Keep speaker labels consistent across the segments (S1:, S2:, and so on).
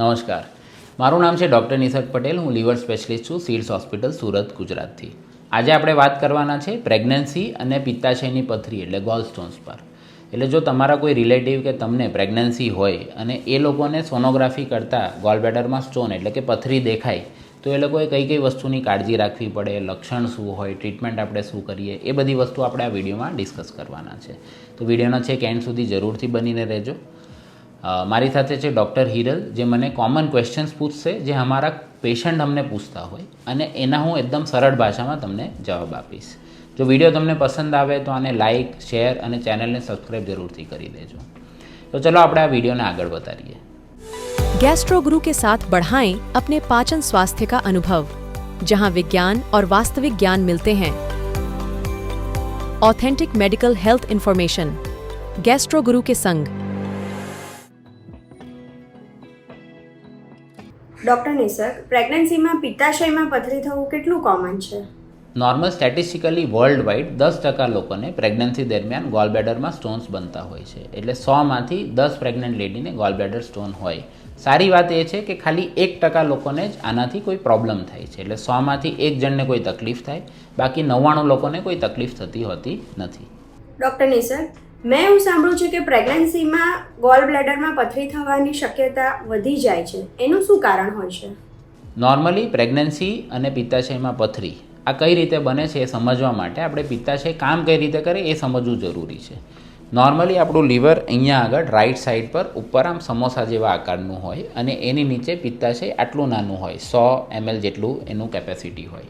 S1: નમસ્કાર. મારું નામ છે ડૉક્ટર નિસર્ગ પટેલ, હું લીવર સ્પેશિલિસ્ટ છું સીડ્સ હોસ્પિટલ સુરત, ગુજરાતથી. આજે આપણે વાત કરવાના છે પ્રેગ્નન્સી અને પિત્તાશયની પથરી, એટલે ગોલ સ્ટોન્સ પર. એટલે જો તમારા કોઈ રિલેટિવ કે તમને પ્રેગ્નન્સી હોય અને એ લોકોને સોનોગ્રાફી કરતાં ગોલબ્લેડરમાં સ્ટોન, એટલે કે પથરી દેખાય, તો એ લોકોએ કઈ કઈ વસ્તુની કાળજી રાખવી પડે, લક્ષણ શું હોય, ટ્રીટમેન્ટ આપણે શું કરીએ, એ બધી વસ્તુ આપણે આ વિડીયોમાં ડિસ્કસ કરવાના છે. તો વિડીયોના છેક એન્ડ સુધી જરૂરથી બનીને રહેજો. મારી સાથે છે ડૉક્ટર હિરલ જે મને કોમન ક્વેશ્ચન્સ પૂછશે જે અમારા પેશન્ટ અમને પૂછતા હોય અને એના હું એકદમ સરળ ભાષામાં તમને જવાબ આપીશ જો વિડીયો તમને પસંદ આવે તો આને લાઇક શેર અને ચેનલને સબસ્ક્રાઈબ જરૂરથી કરી દેજો તો ચલો આપણે આ વિડીયોને આગળ વધારીએ
S2: गैस्ट्रो गुरु के साथ बढ़ाएं अपने पाचन स्वास्थ्य का अनुभव जहां विज्ञान और वास्तविक ज्ञान मिलते हैं authentic medical health information Gastro Guru के संग
S3: ડૉક્ટર નિસર્ગ પ્રેગ્નન્સીમાં પિત્તાશયમાં પથરી થવું કેટલું કોમન છે?
S1: નોર્મલ સ્ટેટિસ્ટિકલી વર્લ્ડ વાઇડ દસ ટકા લોકોને પ્રેગ્નન્સી દરમિયાન ગોલબ્લેડરમાં સ્ટોન્સ બનતા હોય છે. એટલે સોમાંથી દસ પ્રેગ્નન્ટ લેડીને ગોલબ્લેડર સ્ટોન હોય. સારી વાત એ છે કે ખાલી એક ટકા લોકોને જ આનાથી કોઈ પ્રોબ્લેમ થાય છે. એટલે સોમાંથી એક જણને કોઈ તકલીફ થાય. બાકી નવ્વાણું લોકોને કોઈ તકલીફ થતી હોતી નથી.
S3: ડૉક્ટર નિસર્ગ મેં એવું સાંભળ્યું છે કે પ્રેગ્નન્સીમાં ગોલ બ્લેડરમાં પથરી થવાની શક્યતા વધી જાય છે. એનું શું કારણ હોય છે?
S1: નોર્મલી પ્રેગ્નન્સી અને પિત્તાશયમાં પથરી, આ કઈ રીતે બને છે એ સમજવા માટે આપણે પિત્તાશય કામ કઈ રીતે કરે એ સમજવું જરૂરી છે. નોર્મલી આપણું લીવર અહીંયા આગળ રાઈટ સાઈડ પર ઉપર આમ સમોસા જેવા આકારનું હોય અને એની નીચે પિત્તાશય આટલું નાનું હોય, સો એમએલ જેટલું એનું કેપેસિટી હોય.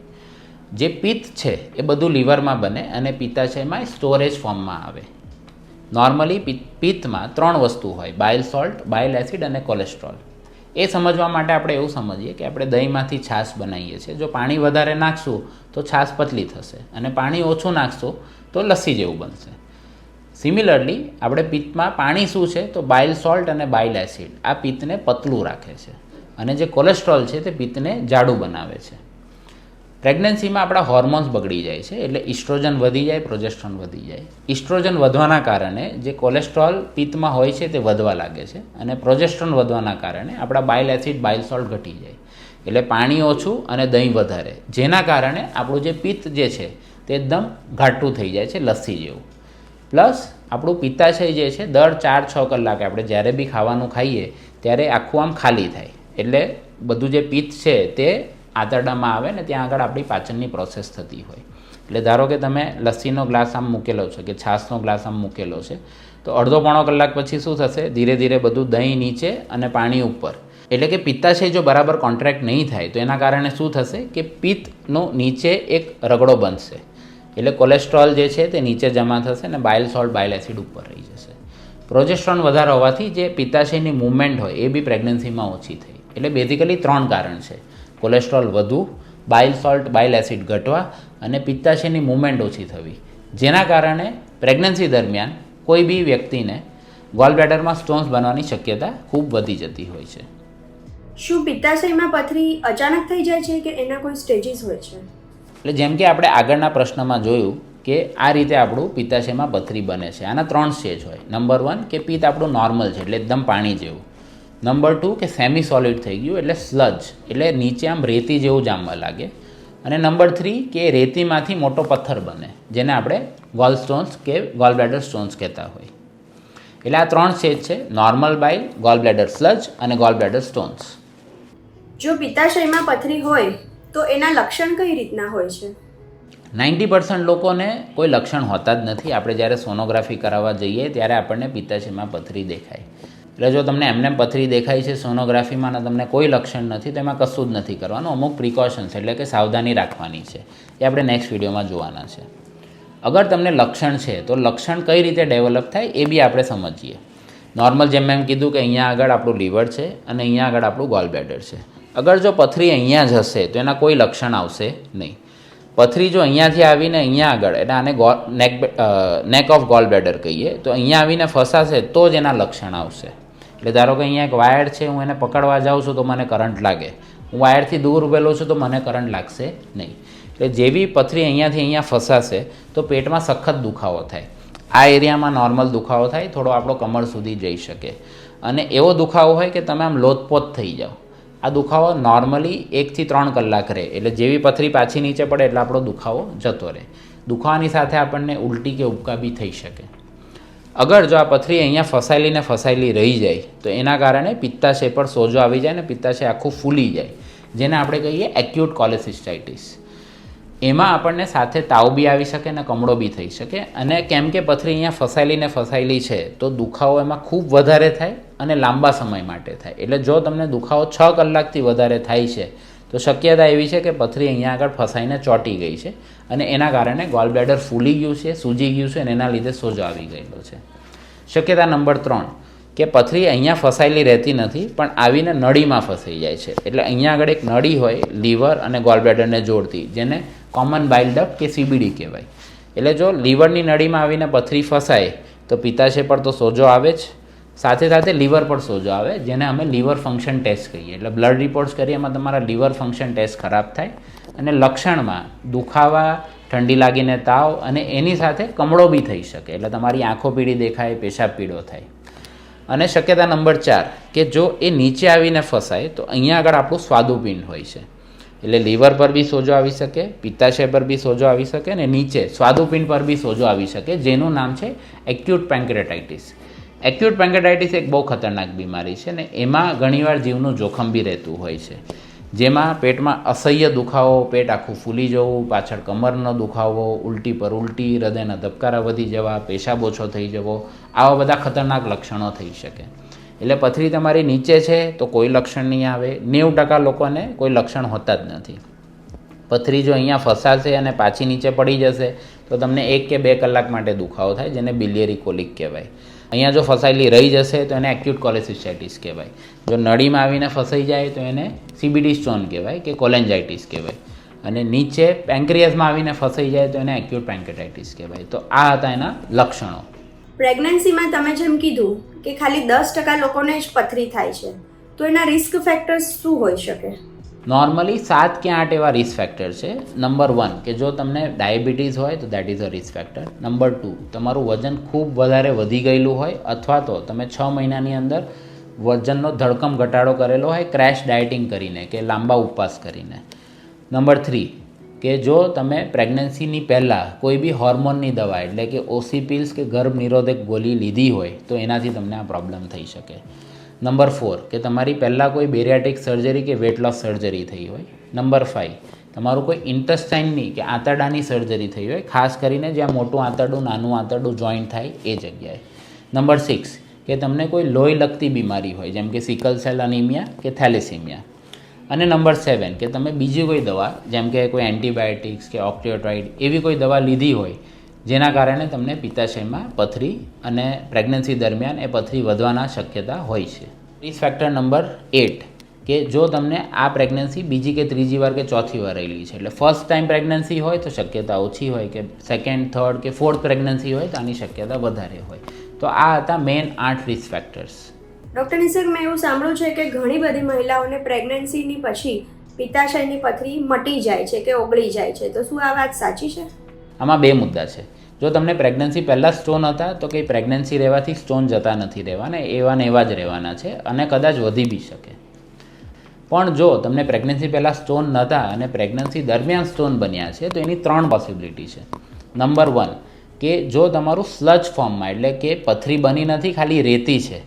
S1: જે પિત્ત છે એ બધું લીવરમાં બને અને પિત્તાશયમાં સ્ટોરેજ ફોર્મમાં આવે. નોર્મલી પિત્તમાં ત્રણ વસ્તુ હોય બાઇલ સોલ્ટ બાઇલ એસિડ અને કોલેસ્ટ્રોલ એ સમજવા માટે આપણે એવું સમજીએ કે આપણે દહીંમાંથી છાશ બનાવીએ છીએ. જો પાણી વધારે નાખશું, તો છાશ પતલી થશે અને પાણી ઓછું નાખશું, તો લસ્સી જેવું બનશે. સિમિલરલી આપણે પિત્તમાં પાણી શું છે, તો બાઇલ સોલ્ટ અને બાઇલ એસિડ આ પિત્તને પતલું રાખે છે. અને જે કોલેસ્ટ્રોલ છે, તે પિત્તને જાડું બનાવે છે. પ્રેગ્નન્સીમાં આપણા હોર્મોન્સ બગડી જાય છે, એટલે ઇસ્ટ્રોજન વધી જાય, પ્રોજેસ્ટ્રોન વધી જાય. ઇસ્ટ્રોજન વધવાના કારણે જે કોલેસ્ટ્રોલ પિત્તમાં હોય છે તે વધવા લાગે છે અને પ્રોજેસ્ટ્રોન વધવાના કારણે આપણા બાઇલ એસિડ, બાઇલ સોલ્ટ ઘટી જાય. એટલે પાણી ઓછું અને દહીં વધારે. જેના કારણે આપણું જે પિત્ત જે છે તે એકદમ ઘાટું થઈ જાય છે, લસ્સી જેવું. પ્લસ આપણું પિત્તાશય જે છે, દર ચાર છ કલાકે આપણે જ્યારે બી ખાવાનું ખાઈએ, ત્યારે આખું આમ ખાલી થાય. એટલે બધું જે પિત્ત છે તે આંતરડામાં આવે ને ત્યાં આગળ આપણી પાચનની પ્રોસેસ થતી હોય. એટલે ધારો કે તમે લસ્સીનો ગ્લાસ આમ મૂકેલો છે કે છાશનો ગ્લાસ આમ મૂકેલો છે, તો અડધો પોણો કલાક પછી શું થશે? ધીરે ધીરે બધું દહીં નીચે અને પાણી ઉપર. એટલે કે પિત્તાશય જો બરાબર કોન્ટ્રાક્ટ નહીં થાય, તો એના કારણે શું થશે કે પિત્તનો નીચે એક રગડો બનશે. એટલે કોલેસ્ટ્રોલ જે છે તે નીચે જમા થશે અને બાઇલ સોલ્ટ બાઇલ એસિડ ઉપર રહી જશે. પ્રોજેસ્ટ્રોન વધારે હોવાથી જે પિત્તાશયની મૂવમેન્ટ હોય એ બી પ્રેગ્નન્સીમાં ઓછી થઈ. એટલે બેઝિકલી ત્રણ કારણ છે. કોલેસ્ટ્રોલ વધુ બાઇલ સોલ્ટ બાઇલ એસિડ ઘટવા અને પિત્તાશયની મુવમેન્ટ ઓછી થવી. જેના કારણે પ્રેગ્નન્સી દરમિયાન કોઈ બી વ્યક્તિને ગોલબ્લેડરમાં સ્ટોન્સ બનવાની શક્યતા ખૂબ વધી જતી હોય છે.
S3: શું પિત્તાશયમાં પથરી અચાનક થઈ જાય છે કે એના કોઈ સ્ટેજીસ હોય છે?
S1: એટલે જેમ કે આપણે આગળના પ્રશ્નમાં જોયું કે આ રીતે આપણું પિત્તાશયમાં પથરી બને છે. આના ત્રણ સ્ટેજ હોય. નંબર વન કે પિત્ત આપણું નોર્મલ છે એટલે એકદમ પાણી જેવું. નંબર ટુ કે સેમી સોલિડ થઈ ગયું એટલે સ્લજ એટલે નીચે આમ રેતી જેવું જામવા લાગે. અને નંબર થ્રી કે રેતીમાંથી મોટો પથ્થર બને જેને આપણે ગોલ સ્ટોન્સ કે ગોલ બ્લેડર સ્ટોન્સ કહેતા હોય. એટલે આ ત્રણ સ્ટેજ છે normal bile gall bladder sludge અને ગોલ બ્લેડર સ્ટોન્સ
S3: જો પિત્તાશયમાં પથરી હોય તો એના લક્ષણ કઈ રીતના હોય છે?
S1: નાઇન્ટી પર્સન્ટ લોકોને કોઈ લક્ષણ હોતા જ નથી. આપણે જ્યારે સોનોગ્રાફી કરાવવા જઈએ ત્યારે આપણને પિત્તાશયમાં પથરી દેખાય. એટલે જો તમને એમને પથરી દેખાય છે સોનોગ્રાફીમાં તમને કોઈ લક્ષણ નથી, તો એમાં કશું જ નથી કરવાનું. અમુક પ્રિકોશન્સ એટલે કે સાવધાની રાખવાની છે. એ આપણે નેક્સ્ટ વિડીયોમાં જોવાના છે. અગર તમને લક્ષણ છે, તો લક્ષણ કઈ રીતે ડેવલપ થાય એ બી આપણે સમજીએ. નોર્મલ જેમ મેં કીધું કે અહીંયા આગળ આપણું લીવર છે અને અહીંયા આગળ આપણું ગોલ બેડર છે. અગર જો પથરી અહીંયા જ હશે, તો એના કોઈ લક્ષણ આવશે નહીં. પથરી જો અહીંયાથી આવીને અહીંયા આગળ, એટલે આને ગોલ નેક નેક ઓફ ગોલ બેડર કહીએ, તો અહીંયા આવીને ફસાશે તો જ એના લક્ષણ આવશે. એટલે ધારો કે અહીંયા એક વાયર છે, હું એને પકડવા જાઉં છું તો મને કરંટ લાગે. હું વાયરથી દૂર ઉભેલો છું તો મને કરંટ લાગશે નહીં. એટલે જેવી પથરી અહીંયાથી અહીંયા ફસાશે, તો પેટમાં સખત દુખાવો થાય. આ એરિયામાં નોર્મલ દુખાવો થાય, થોડો આપણો કમર સુધી જઈ શકે. અને એવો દુખાવો હોય કે તમે આમ લોથપોથ થઈ જાઓ. આ દુખાવો નોર્મલી એકથી ત્રણ કલાક રહે. એટલે જેવી પથરી પાછી નીચે પડે, એટલે આપણો દુખાવો જતો રહે. દુખાવાની સાથે આપણને ઉલટી કે ઉબકા બી થઈ શકે. અગર જો આ પથરી અહીંયા ફસાયેલી ને ફસાયેલી રહી જાય, તો એના કારણે પિત્તાશય પર સોજો આવી જાય ને પિત્તાશય આખું ફૂલી જાય, જેને આપણે કહીએ એક્યુટ કોલેસિસ્ટાઇટિસ એમાં આપણને સાથે તાવ બી આવી શકે ને કમળો બી થઈ શકે. અને કેમ કે પથરી અહીંયા ફસાયેલી ને ફસાયેલી છે, તો દુખાવો એમાં ખૂબ વધારે થાય અને લાંબા સમય માટે થાય. એટલે જો તમને દુખાવો છ કલાકથી વધારે થાય છે તો શક્યતા એવી છે કે પથરી અહીંયા આગળ ફસાઈને ચોંટી ગઈ છે અને એના કારણે ગોલબ્લેડર ફૂલી ગયું છે, સૂજી ગયું છે અને એના લીધે સોજો આવી ગયેલો છે. શક્યતા નંબર ત્રણ, કે પથરી અહીંયા ફસાયેલી રહેતી નથી, પણ આવીને નળીમાં ફસાઈ જાય છે. એટલે અહીંયા આગળ એક નળી હોય, લીવર અને ગોલબ્લેડરને જોડતી, જેને કોમન બાઇલ ડક્ટ કે સીબીડી કહેવાય. એટલે જો લીવરની નળીમાં આવીને પથરી ફસાય, તો પિત્તાશય પર તો સોજો આવે જ. સાથે સાથે લીવર પર સોજો આવે, જેને અમે લીવર ફંક્શન ટેસ્ટ કહીએ. એટલે બ્લડ રિપોર્ટ્સ કરીએ, એમાં તમારા લીવર ફંક્શન ટેસ્ટ ખરાબ થાય અને લક્ષણમાં દુખાવા, ઠંડી લાગીને તાવ અને એની સાથે કમળો બી થઈ શકે. એટલે તમારી આંખો પીળી દેખાય, પેશાબ પીળો થાય. અને શક્યતા નંબર ચાર, કે જો એ નીચે આવીને ફસાય, તો અહીંયા આગળ આપણું સ્વાદુપિંડ હોય છે. એટલે લીવર પર બી સોજો આવી શકે, પિત્તાશય પર બી સોજો આવી શકે ને નીચે સ્વાદુપિંડ પર બી સોજો આવી શકે, જેનું નામ છે એક્યુટ પેન્ક્રેટાઇટિસ એક્યુટ પેન્કેટાઇટિસ એક બહુ ખતરનાક બીમારી છે ને એમાં ઘણીવાર જીવનું જોખમ બી રહેતું હોય છે. જેમાં પેટમાં અસહ્ય દુખાવો, પેટ આખું ફૂલી જવું, પાછળ કમરનો દુખાવો, ઉલટી પર ઉલટી, હૃદયના ધબકારા વધી જવા, પેશાબ ઓછો થઈ જવો, આવા બધા ખતરનાક લક્ષણો થઈ શકે. એટલે પથરી તમારી નીચે છે તો કોઈ લક્ષણ નહીં આવે. નેવું ટકા લોકોને કોઈ લક્ષણ હોતા જ નથી. પથરી જો અહીંયા ફસાશે અને પાછી નીચે પડી જશે તો તમને એક કે બે કલાક માટે દુખાવો થાય, જેને બિલિયરી કોલિક કહેવાય. અહીંયા જો ફસાયેલી રહી જશે તો એને એક્યુટ કોલેસિસ્ટાઇટિસ કહેવાય. જો નળીમાં આવીને ફસાઈ જાય તો એને સીબીડી સ્ટોન કહેવાય કે કોલેન્જાઇટિસ કહેવાય. અને નીચે પેન્ક્રિયસમાં આવીને ફસાઈ જાય તો એને એક્યુટ પેન્કેટાઇટિસ કહેવાય. તો આ હતા એના લક્ષણો.
S3: પ્રેગ્નન્સીમાં તમે જેમ કીધું કે ખાલી દસ ટકા લોકોને જ પથરી થાય છે. તો એના રિસ્ક ફેક્ટર્સ શું હોઈ શકે?
S1: નોર્મલી સાત કે આઠ એવા રિસ્ક ફેક્ટર છે. નંબર વન કે જો તમને ડાયાબિટીસ હોય, તો that is a risk factor number two તમારું વજન ખૂબ વધારે વધી ગયેલું હોય, અથવા તો તમે છ મહિનાની અંદર વજનનો ધડકમ ઘટાડો કરેલો હોય ક્રેશ ડાયટિંગ કરીને કે લાંબા ઉપવાસ કરીને. નંબર થ્રી કે જો તમે પ્રેગ્નન્સીની પહેલાં કોઈ બી હોર્મોનની દવા, એટલે કે ઓસી પિલ્સ કે ગર્ભ નિરોધક ગોળી લીધી હોય, તો એનાથી તમને આ પ્રોબ્લેમ થઈ શકે. નંબર ફોર કે તમારી પહેલાં કોઈ બેરિયાટિક સર્જરી કે વેટ લોસ સર્જરી થઈ હોય. નંબર ફાઇવ તમારું કોઈ ઇન્ટસ્ટાઇનની કે આંતરડાની સર્જરી થઈ હોય, ખાસ કરીને જ્યાં મોટું આંતરડું, નાનું આંતરડું જોઈન્ટ થાય એ જગ્યાએ. નંબર સિક્સ કે તમને કોઈ લોહી લગતી બીમારી હોય, જેમ કે સિકલ સેલ અનિમિયા કે થેલેસીમિયા અને નંબર સેવન કે તમે બીજી કોઈ દવા, જેમ કે કોઈ એન્ટીબાયોટિક્સ કે ઓક્ટિયોટાઇડ એવી કોઈ દવા લીધી હોય જેના કારણે તમને પિત્તાશયમાં પથરી અને પ્રેગ્નન્સી દરમિયાન એ પથરી વધવાના શક્યતા હોય છે. રિસ્ક ફેક્ટર નંબર એટ કે જો તમને આ પ્રેગ્નન્સી બીજી કે ત્રીજી વાર કે ચોથી વાર રહેલી છે, એટલે ફર્સ્ટ ટાઈમ પ્રેગ્નન્સી હોય તો શક્યતા ઓછી હોય કે સેકન્ડ થર્ડ કે ફોર્થ પ્રેગ્નન્સી હોય તો આની શક્યતા વધારે હોય. તો આ હતા મેઇન આઠ રિસ્ક ફેક્ટર્સ
S3: ડૉક્ટર નિસર્ગ મેં એવું સાંભળ્યું છે કે ઘણી બધી મહિલાઓને પ્રેગ્નન્સીની પછી પિત્તાશયની પથરી મટી જાય છે કે ઓગળી જાય છે. તો શું આ વાત સાચી છે?
S1: આમાં બે મુદ્દા છે. જો તમને પ્રેગ્નન્સી પહેલાં સ્ટોન હતા, તો કંઈ પ્રેગ્નન્સી રહેવાથી સ્ટોન જતા નથી રહેવાના, એવા ને એવા જ રહેવાના છે અને કદાચ વધી બી શકે. પણ જો તમને પ્રેગ્નન્સી પહેલાં સ્ટોન નહોતા અને પ્રેગ્નન્સી દરમિયાન સ્ટોન બન્યા છે, તો એની ત્રણ પોસિબિલિટી છે. નંબર વન કે જો તમારું સ્લજ ફોર્મમાં એટલે કે પથરી બની નથી, ખાલી રેતી છે,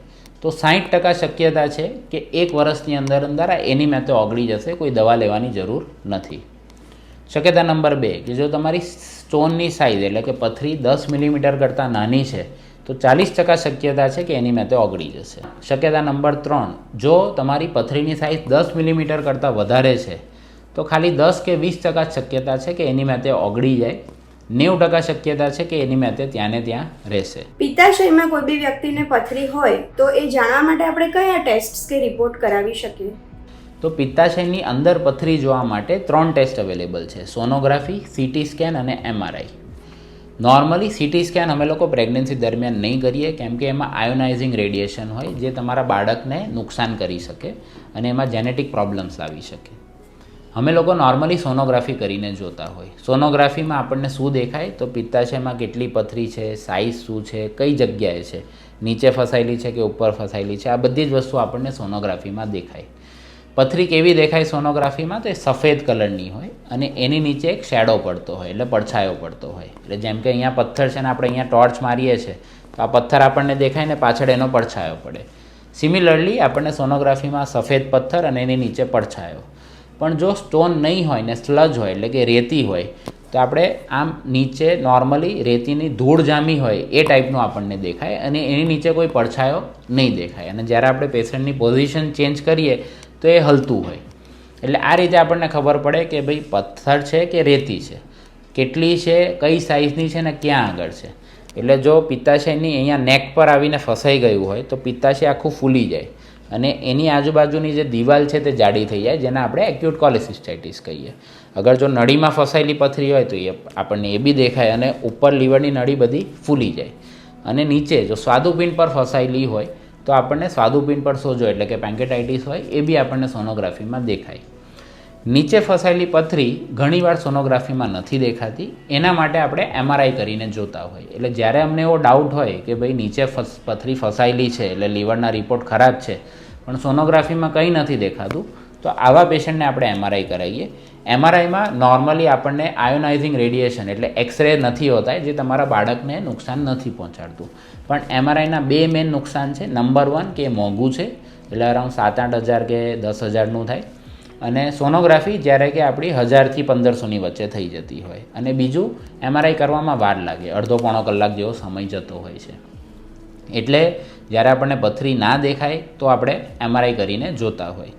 S1: તો સાઠ ટકા શક્યતા છે કે એક વર્ષની અંદર અંદર એની મેં તો ઓગળી જશે, કોઈ દવા લેવાની જરૂર નથી. શક્યતા નંબર બે, કે જો તમારી સ્ટોનની સાઇઝ એટલે કે પથરી દસ મિલીમીટર કરતાં નાની છે, તો ચાલીસ ટકા શક્યતા છે કે એની મેતે ઓગળી જશે. શક્યતા નંબર ત્રણ, જો તમારી પથરીની સાઇઝ દસ મિલીમીટર કરતાં વધારે છે, તો ખાલી દસ કે વીસ ટકા શક્યતા છે કે એની મેતે ઓગળી જાય. નેવું ટકા શક્યતા છે કે એની મેતે ત્યાં ને ત્યાં રહેશે.
S3: પિત્તાશયમાં કોઈ બી વ્યક્તિને પથરી હોય, તો એ જાણવા માટે આપણે કયા ટેસ્ટ કે રિપોર્ટ કરાવી શકીએ?
S1: તો પિત્તાશયની અંદર પથરી જોવા માટે ત્રણ ટેસ્ટ અવેલેબલ છે. સોનોગ્રાફી, સીટી સ્કેન અને એમઆરઆઈ. નોર્મલી સીટી સ્કેન અમે લોકો પ્રેગ્નન્સી દરમિયાન નહીં કરીએ, કેમ કે એમાં આયોનાઇઝિંગ રેડિયેશન હોય, જે તમારા બાળકને નુકસાન કરી શકે અને એમાં જેનેટિક પ્રોબ્લેમ્સ આવી શકે. અમે લોકો નોર્મલી સોનોગ્રાફી કરીને જોતા હોય. સોનોગ્રાફીમાં આપણને શું દેખાય? તો પિત્તાશયમાં કેટલી પથરી છે સાઇઝ શું છે, કઈ જગ્યાએ છે, નીચે ફસાયેલી છે કે ઉપર ફસાયેલી છે, આ બધી જ વસ્તુ આપણને સોનોગ્રાફીમાં દેખાય. પથરી કેવી દેખાય સોનોગ્રાફીમાં તો એ સફેદ કલરની હોય અને એની નીચે એક શેડો પડતો હોય, એટલે પડછાયો પડતો હોય. એટલે જેમ કે અહીંયા પથ્થર છે ને આપણે અહીંયા ટોર્ચ મારીએ છીએ તો આ પથ્થર આપણને દેખાય ને પાછળ એનો પડછાયો પડે. સિમિલરલી આપણને સોનોગ્રાફીમાં સફેદ પથ્થર અને એની નીચે પડછાયો. પણ જો સ્ટોન નહીં હોય ને સ્લજ હોય, એટલે કે રેતી હોય, તો આપણે આમ નીચે નોર્મલી રેતીની ધૂળ જામી હોય એ ટાઈપનું આપણને દેખાય અને એની નીચે કોઈ પડછાયો નહીં દેખાય. અને જ્યારે આપણે પેશન્ટની પોઝિશન ચેન્જ કરીએ તો એ હલતું હોય. એટલે આ રીતે આપણને ખબર પડે કે ભાઈ પથ્થર છે કે રેતી છે? કેટલી છે, કઈ સાઇઝની છે ને ક્યાં આગળ છે? એટલે જો પિત્તાશયની અહીંયા નેક પર આવીને ફસાઈ ગયું હોય તો પિત્તાશય આખું ફૂલી જાય. અને એની આજુબાજુની જે દિવાલ છે તે જાડી થઈ જાય, જેને આપણે એક્યુટ કોલેસિસ્ટાઇટિસ કહીએ. અગર જો નળીમાં ફસાયેલી પથરી હોય તો એ આપણને એ બી દેખાય અને ઉપર લીવરની નળી બધી ફૂલી જાય. અને નીચે જો સ્વાદુપિંડ પર ફસાયેલી હોય તો આપણને સ્વાદુપિંડ પર સોજો, એટલે કે પેન્કેટાઇટિસ હોય, એ બી આપણને સોનોગ્રાફીમાં દેખાય. નીચે ફસાયેલી પથરી ઘણીવાર સોનોગ્રાફીમાં નથી દેખાતી. એના માટે આપણે એમઆરઆઈ કરીને જોતા હોય એટલે જ્યારે અમને એવો ડાઉટ હોય કે ભાઈ નીચે ફસ, પથરી ફસાયેલી છે, એટલે લીવરના રિપોર્ટ ખરાબ છે, પણ સોનોગ્રાફીમાં કંઈ નથી દેખાતું, તો આવા પેશન્ટને આપણે એમઆરઆઈ કરાવીએ. એમઆરઆઈમાં નોર્મલી આપણને આયોનાઇઝિંગ રેડિયેશન એટલે એક્સરે નથી હોતા જે તમારા બાળકને નુકસાન નથી પહોંચાડતું. પણ એમઆરઆઈના બે મેઇન નુકસાન છે. નંબર વન કે મોંઘું છે, એટલે અરાઉન્ડ સાત આઠ હજાર કે દસ હજારનું થાય. અને સોનોગ્રાફી જ્યારે કે આપણી હજારથી પંદરસોની વચ્ચે થઈ જતી હોય. અને બીજું એમઆરઆઈ કરવામાં વાર લાગે. અડધો પોણો કલાક જેવો સમય જતો હોય છે. એટલે જ્યારે આપણને પથરી ના દેખાય, તો આપણે એમઆરઆઈ કરીને જોતા હોય.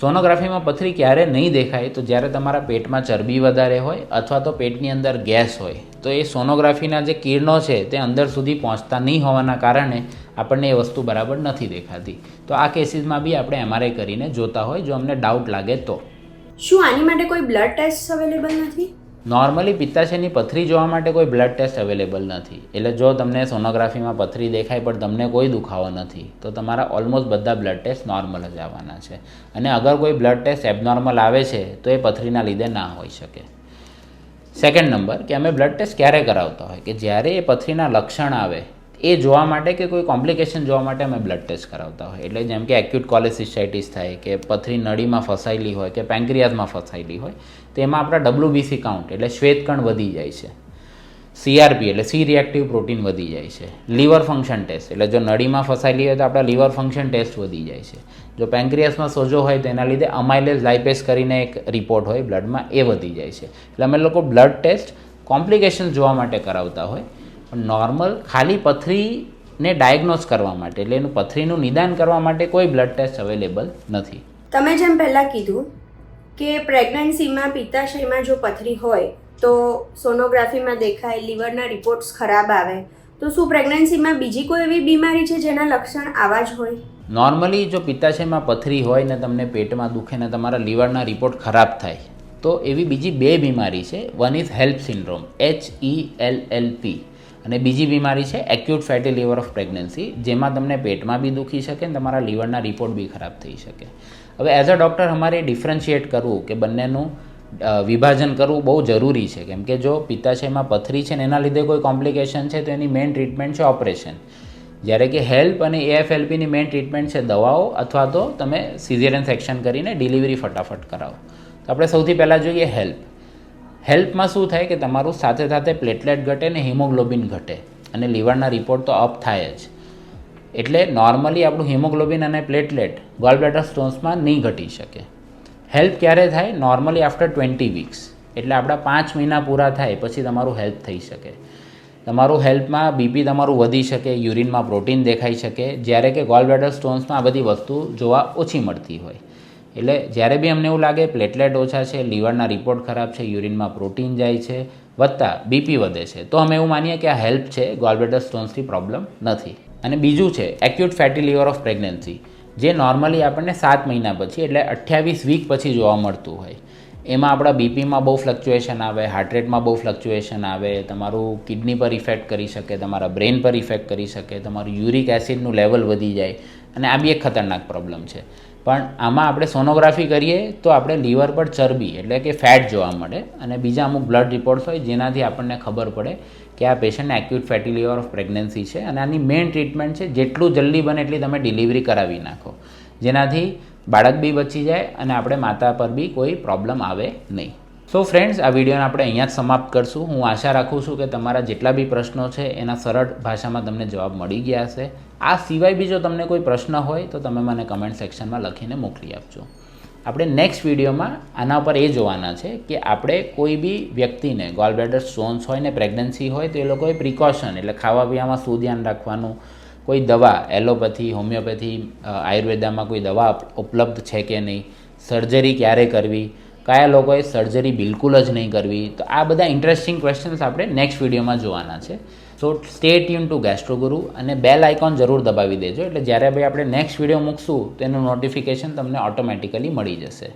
S1: સોનોગ્રાફીમાં પથરી ક્યારે નહીં દેખાય તો જ્યારે તમારા પેટમાં ચરબી વધારે હોય અથવા તો પેટની અંદર ગેસ હોય, તો એ સોનોગ્રાફીના જે કિરણો છે તે અંદર સુધી પહોંચતા નહીં હોવાના કારણે આપણને એ વસ્તુ બરાબર નથી દેખાતી. તો આ કેસીસમાં બી આપણે એમઆરઆઈ કરીને જોતા હોય જો અમને ડાઉટ લાગે તો.
S3: શું આની માટે કોઈ બ્લડ ટેસ્ટ અવેલેબલ નથી?
S1: નોર્મલી પિત્તાશયની પથરી જોવા માટે કોઈ બ્લડ ટેસ્ટ અવેલેબલ નથી. એટલે જો તમને સોનોગ્રાફીમાં પથરી દેખાય, પણ તમને કોઈ દુખાવો નથી, તો તમારા ઓલમોસ્ટ બધા બ્લડ ટેસ્ટ નોર્મલ જ આવવાના છે. અને અગર કોઈ બ્લડ ટેસ્ટ એબનોર્મલ આવે છે, તો એ પથરીના લીધે ના હોઈ શકે. સેકન્ડ નંબર કે અમે બ્લડ ટેસ્ટ ક્યારે કરાવતા હોય? કે જ્યારે એ પથરીના લક્ષણ આવે, એ જોવા માટે કે કોઈ કોમ્પ્લિકેશન જોવા માટે અમે બ્લડ ટેસ્ટ કરાવતા હોય? એટલે જેમ કે એક્યુટ કોલેસિસ્ટાઇટિસ થાય, કે પથરી નળીમાં ફસાયેલી હોય, કે પેન્ક્રિયાઝમાં ફસાયેલી હોય તો એમાં આપણા ડબ્લ્યુબીસી કાઉન્ટ એટલે શ્વેતકણ વધી જાય છે. સીઆરપી એટલે સી રિએક્ટિવ પ્રોટીન વધી જાય છે. લીવર ફંક્શન ટેસ્ટ એટલે જો નળીમાં ફસાયેલી હોય તો આપણા લીવર ફંક્શન ટેસ્ટ વધી જાય છે. જો પેન્ક્રિયાસમાં સોજો હોય તો એના લીધે અમાઇલેઝ લાઇપેસ કરીને એક રિપોર્ટ હોય બ્લડમાં એ વધી જાય છે. એટલે અમે લોકો બ્લડ ટેસ્ટ કોમ્પ્લિકેશન જોવા માટે કરાવતા હોય. પણ નોર્મલ ખાલી પથરીને ડાયગ્નોઝ કરવા માટે એટલે એનું પથરીનું નિદાન કરવા માટે કોઈ બ્લડ ટેસ્ટ અવેલેબલ નથી.
S3: તમે જેમ પહેલાં કીધું કે પ્રેગ્નન્સીમાં પિત્તાશયમાં જો પથરી હોય, તો સોનોગ્રાફીમાં દેખાય લીવરના રિપોર્ટ્સ ખરાબ આવે. તો શું પ્રેગ્નન્સીમાં બીજી કોઈ એવી બીમારી છે જેના લક્ષણ આવા જ હોય?
S1: નોર્મલી જો પિત્તાશયમાં પથરી હોય ને તમને પેટમાં દુખે ને તમારા લીવરના રિપોર્ટ ખરાબ થાય, તો એવી બીજી બે બીમારી છે. One is HELLP syndrome H E L L P અને બીજી બીમારી છે acute fatty liver of pregnancy જેમાં તમને પેટમાં બી દુખી શકે ને તમારા લીવરના રિપોર્ટ બી ખરાબ થઈ શકે. હવે એઝ અ ડૉક્ટર અમારે ડિફરન્શિએટ કરવું કે બંનેનું વિભાજન કરવું બહુ જરૂરી છે. કેમ કે જો પિત્તાશયમાં પથરી છે ને એના લીધે કોઈ કોમ્પ્લિકેશન છે તો એની મેઇન ટ્રીટમેન્ટ છે ઓપરેશન જ્યારે કે હેલ્પ અને એએફએલપીની મેઇન ટ્રીટમેન્ટ છે દવાઓ અથવા તો તમે સિઝેરિયન સેક્શન કરીને ડિલિવરી ફટાફટ કરાવો. તો આપણે સૌથી પહેલાં જોઈએ હેલ્પ હેલ્પમાં શું થાય કે તમારું સાથે સાથે પ્લેટલેટ ઘટે ને હિમોગ્લોબિન ઘટે અને લીવરના રિપોર્ટ તો અપ થાય જ. એટલે નોર્મલી આપણું હિમોગ્લોબિન અને પ્લેટલેટ ગોલબ્લેડર સ્ટોન્સમાં નહીં ઘટી શકે. હેલ્પ ક્યારે થાય? નોર્મલી આફ્ટર ટ્વેન્ટી વીક્સ એટલે આપણા પાંચ મહિના પૂરા થાય, પછી તમારું હેલ્પ થઈ શકે. તમારું હેલ્પમાં બીપી તમારું વધી શકે યુરિનમાં પ્રોટીન દેખાઈ શકે. જ્યારે કે ગોલબ્લેડર સ્ટોન્સમાં આ બધી વસ્તુ જોવા ઓછી મળતી હોય. એટલે જ્યારે બી અમને એવું લાગે પ્લેટલેટ ઓછા છે લીવરના રિપોર્ટ ખરાબ છે યુરિનમાં પ્રોટીન જાય છે વધતા બીપી વધે છે, તો અમે એવું માનીએ કે આ હેલ્પ છે ગોલબ્લેડર સ્ટોન્સથી પ્રોબ્લેમ નથી. અને બીજું છે acute fatty liver of pregnancy જે નોર્મલી આપણને સાત મહિના પછી એટલે અઠ્યાવીસ વીક પછી જોવા મળતું હોય. એમાં આપણા બીપીમાં બહુ ફ્લક્ચ્યુએશન આવે હાર્ટ રેટમાં બહુ ફ્લક્ચ્યુએશન આવે, તમારું કિડની પર ઇફેક્ટ કરી શકે, તમારા બ્રેન પર ઇફેક્ટ કરી શકે, તમારું યુરિક એસિડનું લેવલ વધી જાય, અને આ બી એક ખતરનાક પ્રોબ્લેમ છે. પણ આમાં આપણે સોનોગ્રાફી કરીએ તો આપણે લીવર પર ચરબી, એટલે કે ફેટ જોવા મળે. અને બીજા અમુક બ્લડ રિપોર્ટ્સ હોય જેનાથી આપણને ખબર પડે કે આ પેશન્ટને acute fatty liver of pregnancy છે. અને આની મેઇન ટ્રીટમેન્ટ છે જેટલું જલ્દી બને એટલી તમે ડિલિવરી કરાવી નાખો. જેનાથી બાળક બી બચી જાય અને આપણે માતા પર બી કોઈ પ્રોબ્લેમ આવે નહીં. સો ફ્રેન્ડ્સ આ વિડીયોને આપણે અહીંયા જ સમાપ્ત કરશું. હું આશા રાખું છું કે તમારા જેટલા બી પ્રશ્નો છે એના સરળ ભાષામાં તમને જવાબ મળી ગયા હશે. આ સિવાય બી જો તમને કોઈ પ્રશ્ન હોય, તો તમે મને કમેન્ટ સેક્શનમાં લખીને મોકલી આપજો. આપણે નેક્સ્ટ વિડીયોમાં આના પર એ જોવાના છે કે આપણે કોઈ બી વ્યક્તિને ગોલબ્લેડર સ્ટોન્સ હોય ને પ્રેગ્નન્સી હોય, તો એ લોકોએ પ્રિકોશન એટલે ખાવા પીવામાં શું ધ્યાન રાખવાનું? કોઈ દવા, એલોપેથી, હોમિયોપેથી આયુર્વેદામાં કોઈ દવા ઉપલબ્ધ છે કે નહીં? સર્જરી ક્યારે કરવી? કયા લોકોએ સર્જરી બિલકુલ જ નહીં કરવી? તો આ બધા ઇન્ટરેસ્ટિંગ ક્વેશ્ચન્સ આપણે નેક્સ્ટ વિડીયોમાં જોવાના છે. so stay tune to Gastroguru અને બેલ આઇકોન જરૂર દબાવી દેજો એટલે જ્યારે ભાઈ આપણે નેક્સ્ટ વિડીયો મૂકશું તેનું નોટિફિકેશન તમને ઓટોમેટિકલી મળી જશે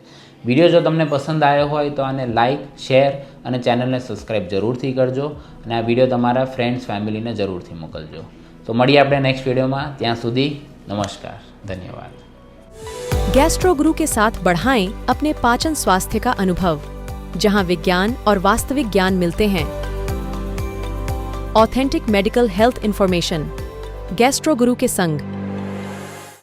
S1: વિડીયો જો તમને પસંદ આવ્યો હોય તો આને લાઇક શેર અને ચેનલને સબસ્ક્રાઈબ જરૂરથી કરજો અને આ વિડીયો તમારા ફ્રેન્ડ્સ ફેમિલીને જરૂરથી મોકલજો તો મળીએ આપણે નેક્સ્ટ વિડીયોમાં ત્યાં સુધી નમસ્કાર ધન્યવાદ
S2: गैस्ट्रो गुरु के साथ बढ़ाएं अपने पाचन स्वास्थ्य का अनुभव जहां विज्ञान और वास्तविक ज्ञान मिलते हैं authentic medical health information Gastro Guru के संग